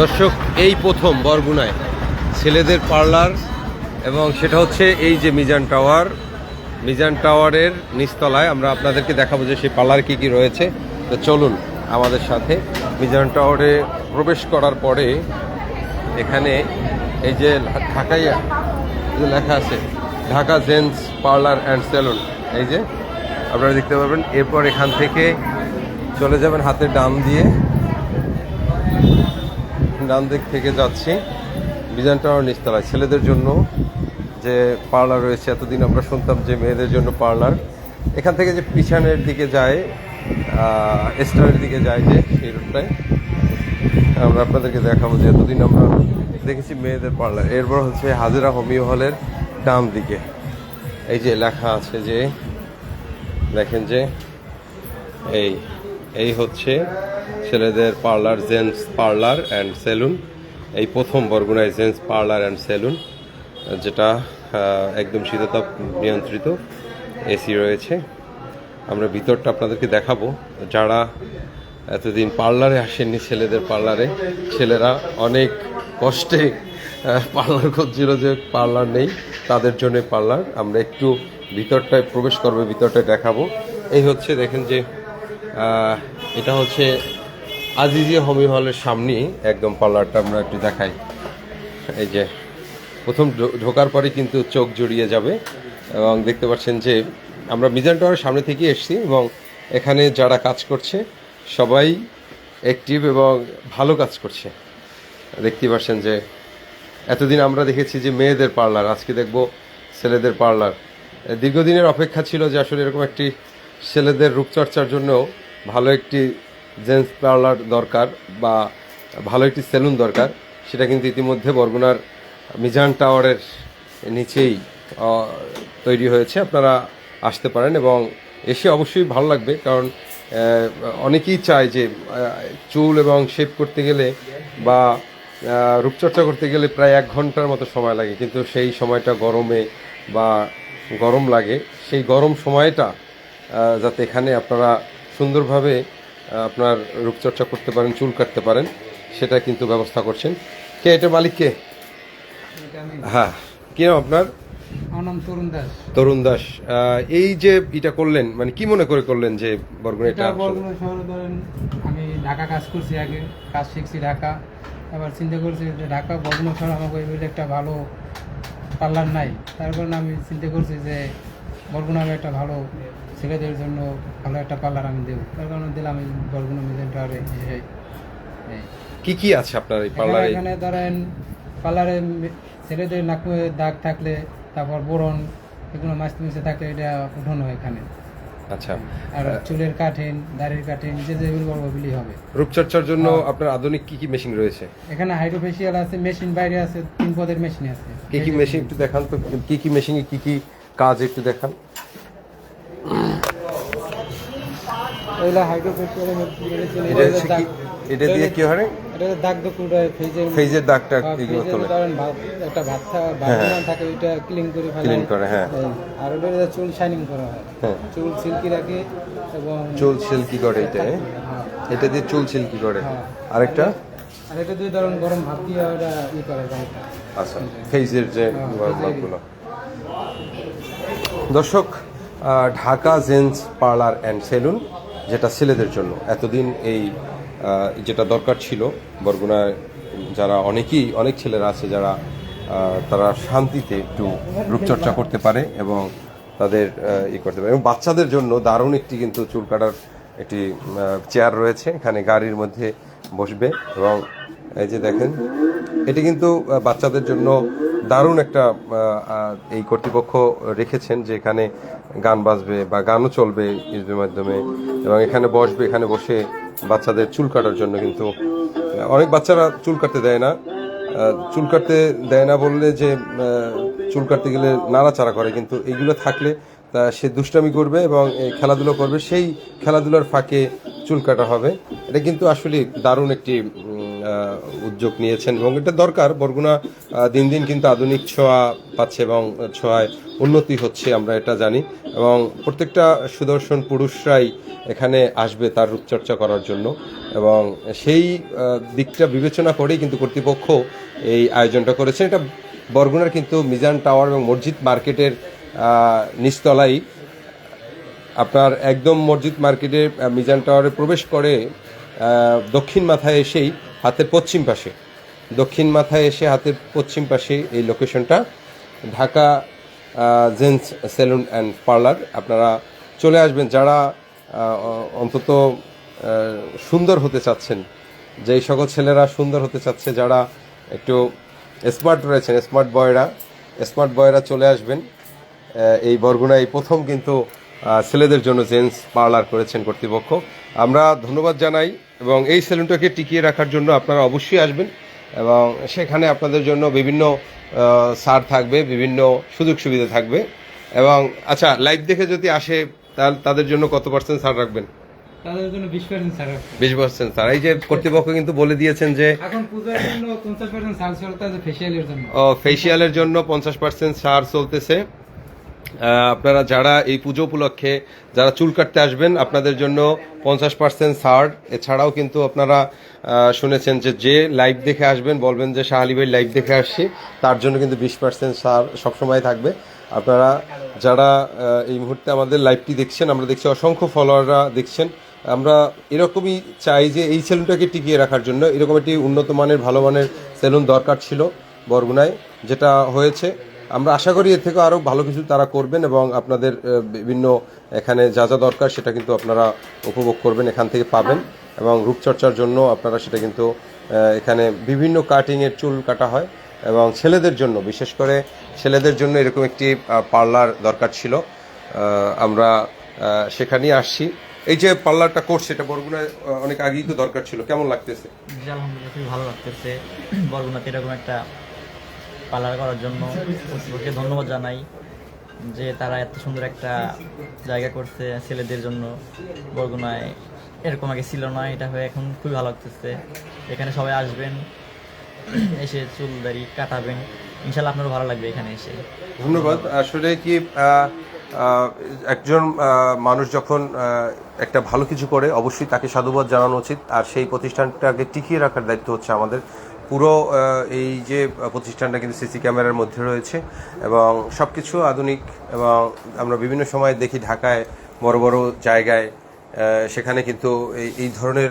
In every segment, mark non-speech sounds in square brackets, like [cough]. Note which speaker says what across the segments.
Speaker 1: দর্শক, এই প্রথম বরগুনায় ছেলেদের পার্লার এবং সেটা হচ্ছে এই যে মিজান টাওয়ার। মিজান টাওয়ারের নিচতলায় আমরা আপনাদেরকে দেখাবো যে সেই পার্লার কী কী রয়েছে। তো চলুন আমাদের সাথে। মিজান টাওয়ারে প্রবেশ করার পরে এখানে এই যে ঢাকাইয়া যে লেখা আছে, Dhaka gents parlour and salon. এই যে আপনারা দেখতে পাবেন এরপর এখান থেকে চলে যাবেন হাতের ডাম দিয়ে। ডান দিক থেকে যাচ্ছি। বিজান টাওয়ার নিচতলায়। ছেলেদের জন্য যে পার্লার রয়েছে, এতদিন আমরা শুনতাম যে মেয়েদের জন্য পার্লার। এখান থেকে যে পিছনের দিকে যায় স্টারের দিকে যায় যে সেই রুটটায়। আমরা আপনাদেরকে দেখাবো যে এতদিন আমরা দেখেছি মেয়েদের পার্লার। এরপর হচ্ছে হাজিরা হোমিও হলের ডান দিকে। এই যে লেখা আছে যে, দেখেন যে, এই এই হচ্ছে ছেলেদের parlour, gents parlour and salon. এই প্রথম বরগুনায় জেন্টস পার্লার অ্যান্ড সেলুন, যেটা একদম শীততাপ নিয়ন্ত্রিত এসি রয়েছে। আমরা ভিতরটা আপনাদেরকে দেখাবো। যারা এতদিন পার্লারে আসেননি ছেলেদের পার্লারে, ছেলেরা অনেক কষ্টে পার্লার করছিল যে পার্লার নেই, তাদের জন্য পার্লার। আমরা একটু ভিতরটায় প্রবেশ করব, ভিতরটায় দেখাবো। এই হচ্ছে দেখেন যে এটা হচ্ছে আজিজিয়া হোমি হলের সামনেই একদম পার্লারটা আমরা একটু দেখাই। এই যে, প্রথম ঢোকার পরে কিন্তু চোখ জড়িয়ে যাবে এবং দেখতে পাচ্ছেন যে আমরা মিজান টাওয়ারের সামনে থেকে এসেছি এবং এখানে যারা কাজ করছে, সবাই অ্যাক্টিভ এবং ভালো কাজ করছে। দেখতে পাচ্ছেন যে, এতদিন আমরা দেখেছি যে মেয়েদের পার্লার, আজকে দেখব ছেলেদের পার্লার। দীর্ঘদিনের অপেক্ষা ছিল যে আসলে এরকম একটি ছেলেদের রূপচর্চার জন্য ভালো একটি জেন্টস পার্লার দরকার বা ভালো একটি সেলুন দরকার, সেটা কিন্তু ইতিমধ্যে বরগুনার মিজান টাওয়ারের নিচেই তৈরি হয়েছে। আপনারা আসতে পারেন এবং এসে অবশ্যই ভালো লাগবে কারণ অনেকেই চায় যে চুল এবং শেপ করতে গেলে বা রূপচর্চা করতে গেলে প্রায় এক ঘণ্টার মতো সময় লাগে। কিন্তু সেই সময়টা গরমে বা গরম লাগে। সেই গরম সময়টা যাতে এখানে আপনারা সুন্দরভাবে আপনার রূপচর্চা করতে পারেন চুল কাটতে পারেন সেটা কিন্তু ব্যবস্থা করছেন। কে এটা মালিক কে? হ্যাঁ। কি নাম আপনার?
Speaker 2: আমার নাম তরুণ দাস।
Speaker 1: তরুণ দাস। এই যে এটা করলেন মানে কি মনে করে করলেন যে বরগুনা
Speaker 2: এটা বরগুনা শহরে ধরেন আমি ঢাকা কাজ করছি আগে কাজ শিখছি ঢাকা। এবার চিন্তা করছি যে ঢাকা বরগুনা শহর আমাকে ওই একটা ভালো পার্লার নাই। তার কারণে আমি চিন্তা করছি যে বরগুনা আমি একটা ভালো ছেলেদের জন্য ভালো একটা পার্লার আমি দেবো। তার কারণে দিলাম এই বরগুনা মিজান টাওয়ারে
Speaker 1: কি কি আছে আপনার এই পার্লারে
Speaker 2: এখানে ধরেন পার্লারে ছেলেদের নাকে দাগ থাকলে তারপর বোরন এগুলো মাছতে মিশে থাকলে এটা উঠানো হয় এখানে।
Speaker 1: আচ্ছা।
Speaker 2: আর চুলের কাঠিন দাড়ির কাঠিন যে যেগুলো ওগুলি হবে।
Speaker 1: রূপচর্চার জন্য। আপনার আধুনিক কি কি মেশিন রয়েছে?
Speaker 2: এখানে হাইড্রোফেশিয়াল আছে মেশিন বাইরে আছে তিন পদের মেশিন আছে।
Speaker 1: কি কি মেশিন একটু দেখান তো কি কি মেশিনে কি কি কাজ একটু দেখান।
Speaker 2: ওইগুলো হাইড্রোফেশিয়াল
Speaker 1: এটা হচ্ছে কি এটা দিয়ে কি হয়?
Speaker 2: এটা দাগ দাগ করে ফেজের
Speaker 1: ফেজের দাগটা
Speaker 2: হ্যাঁ,
Speaker 1: এগুলো তোলে।
Speaker 2: ভাত একটা ভাত খাওয়া ভাত
Speaker 1: হ্যাঁ।
Speaker 2: থাকে ওইটা ক্লিন করে ফেলে
Speaker 1: ক্লিন করে হ্যাঁ।
Speaker 2: আর ওটা চুল শাইনিং করা হয়।
Speaker 1: হ্যাঁ।
Speaker 2: চুল সিল্কি রাখে এবং
Speaker 1: চুল সিল্কি করে এটা হ্যাঁ?
Speaker 2: হ্যাঁ।
Speaker 1: এটা দিয়ে চুল সিল্কি করে।
Speaker 2: হ্যাঁ।
Speaker 1: আরেকটা?
Speaker 2: আর এটা দিয়ে ধরুন গরম ভাত দিয়ে ওটা ই করে
Speaker 1: আচ্ছা ফেজের যে
Speaker 2: হ্যাঁ,
Speaker 1: দর্শক Dhaka gents parlour and salon যেটা ছেলেদের জন্য। এতদিন এই যেটা দরকার ছিল, বরগুনায় যারা অনেকেই, অনেক ছেলেরা আছে যারা তারা শান্তিতে একটু রূপচর্চা করতে পারে এবং তাদের ই করতে পারে। এবং বাচ্চাদের জন্য দারুণ একটি কিন্তু চুল কাটার একটি চেয়ার রয়েছে। এখানে গাড়ির মধ্যে বসবে এবং এই যে দেখেন, এটি কিন্তু বাচ্চাদের জন্য দারুণ একটা এই কর্তৃপক্ষ রেখেছেন যে এখানে গান বাজবে বা গানও চলবে ইউটিউবের মাধ্যমে এবং এখানে বসবে, এখানে বসে বাচ্চাদের চুল কাটার জন্য কিন্তু, অনেক বাচ্চারা চুল কাটতে দেয় না। চুল কাটতে দেয় না বললে যে চুল কাটতে গেলে নাড়াচাড়া করে, কিন্তু এইগুলো থাকলে, তা সে দুষ্টামি করবে এবং খেলাধুলো করবে, সেই খেলাধুলার ফাঁকে চুল কাটা হবে। এটা কিন্তু আসলে দারুণ একটি উদ্যোগ নিয়েছেন এবং এটা দরকার। বরগুনা দিন দিন কিন্তু আধুনিক ছোঁয়া পাচ্ছে এবং ছোঁয়ায় উন্নতি হচ্ছে আমরা এটা জানি। এবং প্রত্যেকটা সুদর্শন পুরুষরাই এখানে আসবে তার রূপচর্চা করার জন্য। এবং সেই দিকটা বিবেচনা করেই কিন্তু কর্তৃপক্ষ এই আয়োজনটা করেছে এটা বরগুনার কিন্তু মিজান টাওয়ার এবং মসজিদ মার্কেটের আহ, নিচতলায় আপনার একদম মসজিদ মার্কেটে মিজান টাওয়ারে প্রবেশ করে দক্ষিণ মাথায় এসেই হাতের পশ্চিম পাশে। দক্ষিণ মাথায় এসে হাতের পশ্চিম পাশে এই লোকেশনটা। Dhaka gents salon and parlour. আপনারা চলে আসবেন যারা অন্তত সুন্দর হতে চাচ্ছেন। যেই সকল ছেলেরা সুন্দর হতে চাচ্ছে, যারা একটু স্মার্ট রয়েছেন, স্মার্ট বয়রা স্মার্ট বয়রা চলে আসবেন। এই বরগুনায় প্রথম কিন্তু ছেলেদের জন্য জেন্টস পার্লার করেছেন কর্তৃপক্ষ। আমরা ধন্যবাদ জানাই এবং এই সেলুনটাকে টিকিয়ে রাখার জন্য আপনারা অবশ্যই আসবেন এবং সেখানে আপনাদের জন্য বিভিন্ন সার থাকবে বিভিন্ন সুযোগ সুবিধা থাকবে। এবং আচ্ছা লাইভ দেখে যদি আসে তাহলে তাদের জন্য কত পার্সেন্ট ছাড় রাখবেন?
Speaker 2: তাদের জন্য বিশ পার্সেন্ট ছাড়
Speaker 1: বিশ পার্সেন্ট ছাড় এই যে কর্তৃপক্ষ কিন্তু বলে দিয়েছেন যে
Speaker 2: এখন পূজার জন্য পঞ্চাশ পার্সেন্ট ছাড় চলতে ফেসিয়ালের জন্য।
Speaker 1: ফেসিয়ালের জন্য পঞ্চাশ পার্সেন্ট ছাড় চলতেছে। আপনারা যারা এই পুজো উপলক্ষে যারা চুল কাটতে আসবেন, আপনাদের জন্য পঞ্চাশ পার্সেন্ট ছাড়। এছাড়াও কিন্তু আপনারা শুনেছেন যে যে লাইভ দেখে আসবেন, বলবেন যে শাহ আলী ভাই লাইভ দেখে আসছি, তার জন্য কিন্তু বিশ পার্সেন্ট ছাড় সবসময় থাকবে। আপনারা যারা এই মুহূর্তে আমাদের লাইভটি দেখছেন, আমরা দেখছি অসংখ্য ফলোয়াররা দেখছেন। আমরা এরকমই চাই যে এই সেলুনটাকে টিকিয়ে রাখার জন্য। এরকম একটি উন্নত মানের, ভালো মানের সেলুন দরকার ছিল বরগুনায়, যেটা হয়েছে। আমরা আশা করি এর থেকে আরও ভালো কিছু তারা করবেন এবং আপনাদের বিভিন্ন এখানে যা যা দরকার সেটা কিন্তু আপনারা উপভোগ করবেন এখান থেকে পাবেন এবং রূপচর্চার জন্য আপনারা সেটা কিন্তু এখানে বিভিন্ন কাটিংয়ের চুল কাটা হয় এবং ছেলেদের জন্য বিশেষ করে ছেলেদের জন্য এরকম একটি পার্লার দরকার ছিল। আমরা সেখানেই আসছি। এই যে পার্লারটা করছে এটা বরগুনায় অনেক আগেই তো দরকার ছিল। কেমন লাগতেছে?
Speaker 3: আলহামদুলিল্লাহ খুবই ভালো লাগতেছে। বরগুনাতে এরকম একটা পার্লার করার জন্য কর্তৃপক্ষকে ধন্যবাদ জানাই যে তারা এত সুন্দর একটা জায়গা করছে ছেলেদের জন্য। বরগুনায় এরকম আগে ছিল না, এটা হয়ে এখন খুবই ভালো লাগতেছে। এখানে সবাই আসবেন, এসে চুল দাড়ি কাটাবেন। ইনশাল্লাহ আপনারও ভালো লাগবে এখানে এসে।
Speaker 1: ধন্যবাদ। আসলে কি একজন মানুষ যখন একটা ভালো কিছু করে, অবশ্যই তাকে সাধুবাদ জানানো উচিত। আর সেই প্রতিষ্ঠানটাকে টিকিয়ে রাখার দায়িত্ব হচ্ছে আমাদের। পুরো এই যে প্রতিষ্ঠানটা কিন্তু সিসি ক্যামেরার মধ্যে রয়েছে এবং সব কিছু আধুনিক এবং আমরা বিভিন্ন সময় দেখি ঢাকায় বড় বড় জায়গায় সেখানে কিন্তু এই ধরনের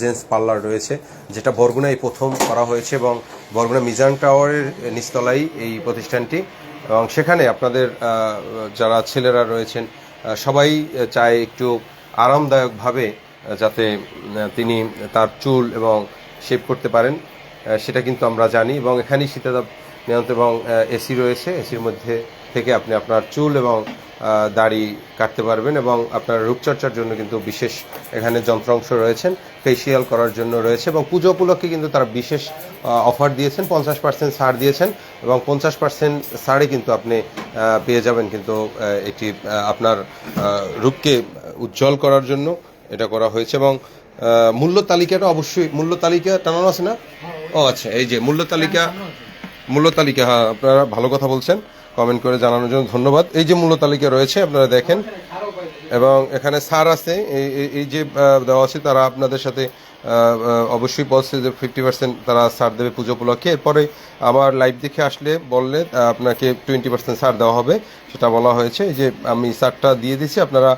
Speaker 1: জেন্টস পার্লার রয়েছে, যেটা বরগুনায় প্রথম করা হয়েছে এবং বরগুনা মিজান টাওয়ারের নিচতলাই এই প্রতিষ্ঠানটি এবং সেখানে আপনাদের যারা ছেলেরা রয়েছেন সবাই চায় একটু আরামদায়কভাবে যাতে তিনি তার চুল এবং শেভ করতে পারেন। সেটা কিন্তু আমরা জানি এবং এখানেই শীতাতাপ নিয়ন্ত্রণ এবং এসি রয়েছে। এসির মধ্যে থেকে আপনি আপনার চুল এবং দাড়ি কাটতে পারবেন এবং আপনার রূপচর্চার জন্য কিন্তু বিশেষ এখানে যন্ত্রাংশ রয়েছেন ফেসিয়াল করার জন্য রয়েছে এবং পুজো উপলক্ষে কিন্তু তারা বিশেষ অফার দিয়েছেন। পঞ্চাশ পার্সেন্ট ছাড় দিয়েছেন এবং পঞ্চাশ পার্সেন্ট ছাড়ে কিন্তু আপনি পেয়ে যাবেন কিন্তু একটি আপনার রূপকে উজ্জ্বল করার জন্য এটা করা হয়েছে এবং মূল্য তালিকাটা অবশ্যই, মূল্য তালিকা টানানো আছে না? ও আচ্ছা এই যে মূল্য তালিকা মূল্য তালিকা হ্যাঁ আপনারা ভালো কথা বলছেন কমেন্ট করে জানানোর জন্য ধন্যবাদ। এই যে মূল্য তালিকা রয়েছে, আপনারা দেখেন, এবং এখানে সার আছে, এই- যে দেওয়া আছে, তারা আপনাদের সাথে অবশ্যই বলছে যে ফিফটি পার্সেন্ট তারা ছাড় দেবে পুজো উপলক্ষে। এরপরে আমার লাইভ দেখে আসলে বললে আপনাকে টোয়েন্টি পার্সেন্ট ছাড় দেওয়া হবে, সেটা বলা হয়েছে। এই যে আমি চার্টটা দিয়ে দিচ্ছি আপনারা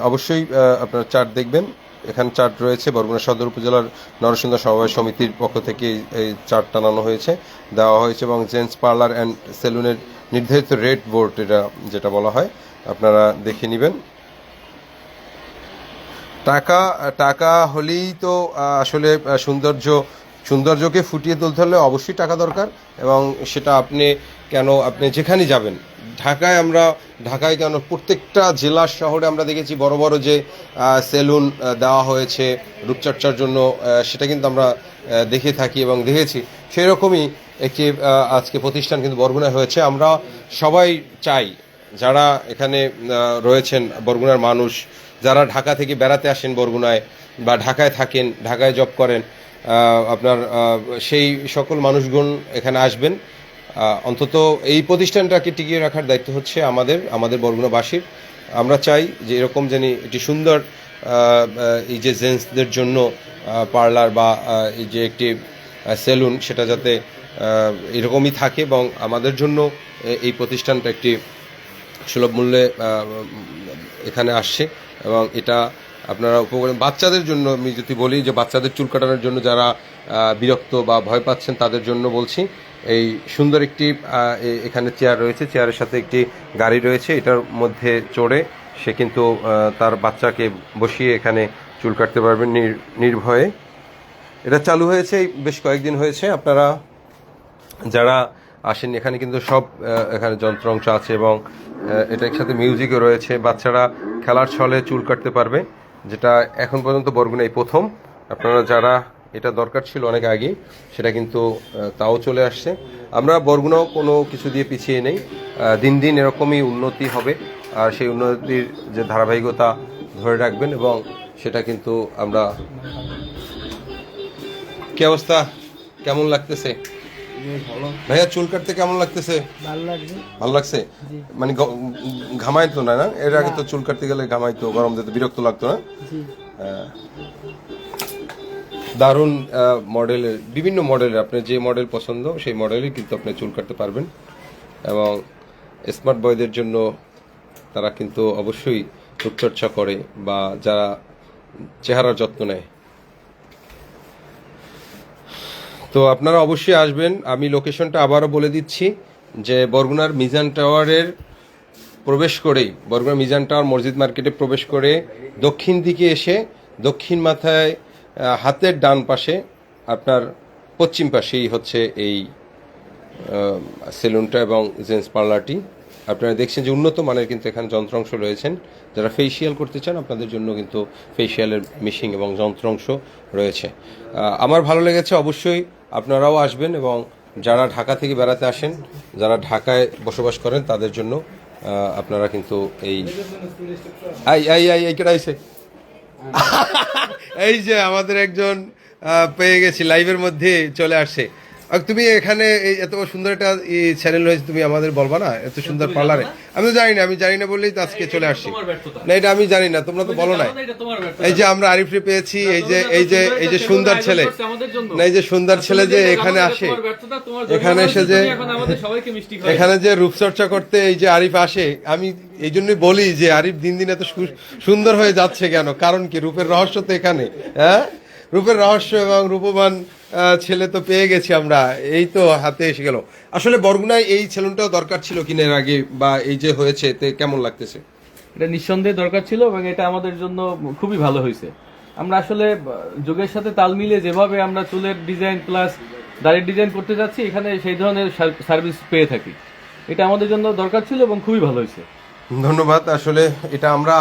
Speaker 1: অবশ্যই আপনারা চার্ট দেখবেন। এখানে চার্ট রয়েছে। বরগুনা সদর উপজেলার নরসিংহ সমবায় সমিতির পক্ষ থেকে এই- এই চার্ট টানানো হয়েছে। দেওয়া হয়েছে এবং জেন্টস পার্লার অ্যান্ড সেলুনের নির্ধারিত রেড বোর্ড, এটা যেটা বলা হয়, আপনারা দেখে নেবেন। টাকা টাকা হলেই তো আসলে সৌন্দর্য, সৌন্দর্যকে ফুটিয়ে তুলতে হলে অবশ্যই টাকা দরকার এবং সেটা আপনি কেন, আপনি যেখানে যাবেন, ঢাকায় আমরা ঢাকায় কেন? প্রত্যেকটা জেলা শহরে আমরা দেখেছি বড় বড় যে সেলুন দেওয়া হয়েছে রূপচর্চার জন্য সেটা কিন্তু আমরা দেখে থাকি এবং দেখেছি। সেই রকমই একটি আজকে প্রতিষ্ঠান কিন্তু বরগুনায় হয়েছে। আমরা সবাই চাই, যারা এখানে রয়েছেন বরগুনার মানুষ, যারা ঢাকা থেকে বেড়াতে আসেন বরগুনায় বা ঢাকায় থাকেন, ঢাকায় জব করেন আপনার সেই সকল মানুষগণ এখানে আসবেন। অন্তত এই প্রতিষ্ঠানটাকে টিকিয়ে রাখার দায়িত্ব হচ্ছে আমাদের আমাদের বরগুনাবাসীর। আমরা চাই যে এরকম জানি একটি সুন্দর এই যে জেন্টসদের জন্য পার্লার বা এই যে একটি সেলুন, সেটা যাতে এরকমই থাকে এবং আমাদের জন্য এই প্রতিষ্ঠানটা একটি সুলভ মূল্যে এখানে আসছে এবং এটা আপনারা উপকার বাচ্চাদের জন্য আমি যদি বলি যে বাচ্চাদের চুল কাটানোর জন্য যারা বিরক্ত বা ভয় পাচ্ছেন তাদের জন্য বলছি। এই সুন্দর একটি এখানে চেয়ার রয়েছে। চেয়ারের সাথে একটি গাড়ি রয়েছে। এটার মধ্যে চড়ে সে কিন্তু তার বাচ্চাকে বসিয়ে এখানে চুল কাটতে পারবেন নির- নির্ভয়ে। এটা চালু হয়েছে, বেশ কয়েকদিন হয়েছে। আপনারা যারা আসেন এখানে কিন্তু সব এখানে যন্ত্রাংশ আছে এবং এটার সাথে মিউজিকও রয়েছে। বাচ্চারা খেলার ছলে চুল কাটতে পারবে, যেটা এখন পর্যন্ত বরগুনা এই প্রথম। আপনারা যারা এটা দরকার ছিল অনেক আগে সেটা কিন্তু তাও চলে আসছে। আমরা বরগুনাও কোনো কিছু দিয়ে পিছিয়ে নেই। দিন দিন এরকমই উন্নতি হবে আর সেই উন্নতির যে ধারাবাহিকতা ধরে রাখবেন এবং সেটা কিন্তু আমরা কি অবস্থা? কেমন লাগতেছে? ভাইয়া চুল কাটতে কেমন লাগতেছে?
Speaker 2: ভালো লাগছে।
Speaker 1: মানে ঘামাইতো না না? এর আগে তো চুল কাটতে গেলে ঘামাইতো গরম দিতে বিরক্ত লাগতো না। দারুণ মডেলের বিভিন্ন মডেলের আপনার যে মডেল পছন্দ, সেই মডেলই কিন্তু আপনি চুল কাটতে পারবেন। এবং স্মার্ট বয়দের জন্য তারা কিন্তু অবশ্যই রূপচর্চা করে বা যারা চেহারার যত্ন নেয়। তো আপনারা অবশ্যই আসবেন। আমি লোকেশনটা আবারও বলে দিচ্ছি যে বরগুনার মিজান টাওয়ারের প্রবেশ করেই বরগুনা মিজান টাওয়ার মসজিদ মার্কেটে প্রবেশ করে দক্ষিণ দিকে এসে দক্ষিণ মাথায় হাতের ডান পাশে আপনার পশ্চিম পাশেই হচ্ছে এই সেলুনটা এবং জেন্টস পার্লারটি। আপনারা দেখছেন যে উন্নত মানের কিন্তু এখানে যন্ত্রাংশ রয়েছেন। যারা ফেসিয়াল করতে চান, আপনাদের জন্য কিন্তু ফেসিয়ালের মেশিন এবং যন্ত্রাংশ রয়েছে। আমার ভালো লেগেছে অবশ্যই আপনারাও আসবেন এবং যারা ঢাকা থেকে বেড়াতে আসেন, যারা ঢাকায় বসবাস করেন, তাদের জন্য আপনারা কিন্তু এই আই আই আই, এই কেটে আইছে [laughs] এই যে আমাদের একজন পেয়ে গেছি লাইভের মধ্যে চলে আসছে। আর তুমি এখানে এত সুন্দর একটা চ্যানেল রয়েছে তুমি আমাদের বলবা না? এত সুন্দর পার্লারে আমি তো জানি না আমি জানি না বললেই তো আজকে চলে আসছি। না এটা আমি জানি না তোমরা তো বলো না এই যে আমরা আরিফরে পেয়েছি এই যে এই যে এই যে সুন্দর ছেলে। না এই যে সুন্দর ছেলে যে এখানে আসে। এখানে এসে যে এখানে যে রূপচর্চা করতে এই যে আরিফ আসে আমি এই জন্যই বলি যে আরিফ দিন দিন এত সুন্দর হয়ে যাচ্ছে কেন? কারণ কি? রূপের রহস্য তো এখানে হ্যাঁ? রূপের রহস্য এবং রূপবান ছেলে তো পেয়ে গেছি আমরা। এই তো হাতে এসে গেল। আসলে বরগুনায় এই ছেলুনটাও দরকার ছিল কিনের আগে বা এই যে হয়েছে এতে কেমন লাগতেছে?
Speaker 4: এটা নিঃসন্দেহে দরকার ছিল এবং এটা আমাদের জন্য খুবই ভালো হয়েছে। আমরা আসলে যুগের সাথে তাল মিলিয়ে যেভাবে আমরা চুলের ডিজাইন প্লাস দাড়ির ডিজাইন করতে যাচ্ছি, এখানে সেই ধরনের সার্ভিস পেয়ে থাকি। এটা আমাদের জন্য দরকার ছিল এবং খুবই ভালো হয়েছে।
Speaker 1: ধন্যবাদ। আসলে এটা আমরা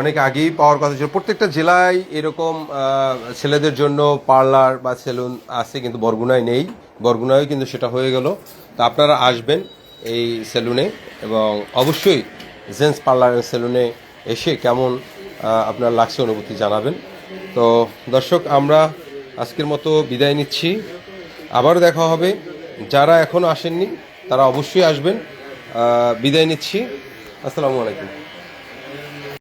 Speaker 1: অনেক আগেই পাওয়ার কথা ছিল। প্রত্যেকটা জেলায় এরকম ছেলেদের জন্য পার্লার বা সেলুন আছে, কিন্তু বরগুনায় নেই। বরগুনায় কিন্তু সেটা হয়ে গেল। তো আপনারা আসবেন এই সেলুনে এবং অবশ্যই জেন্টস পার্লার সেলুনে এসে কেমন আপনার লাগছে অনুভূতি জানাবেন। তো দর্শক, আমরা আজকের মতো বিদায় নিচ্ছি। আবারও দেখা হবে। যারা এখনও আসেননি, তারা অবশ্যই আসবেন। বিদায় নিচ্ছি। আসসালামু আলাইকুম।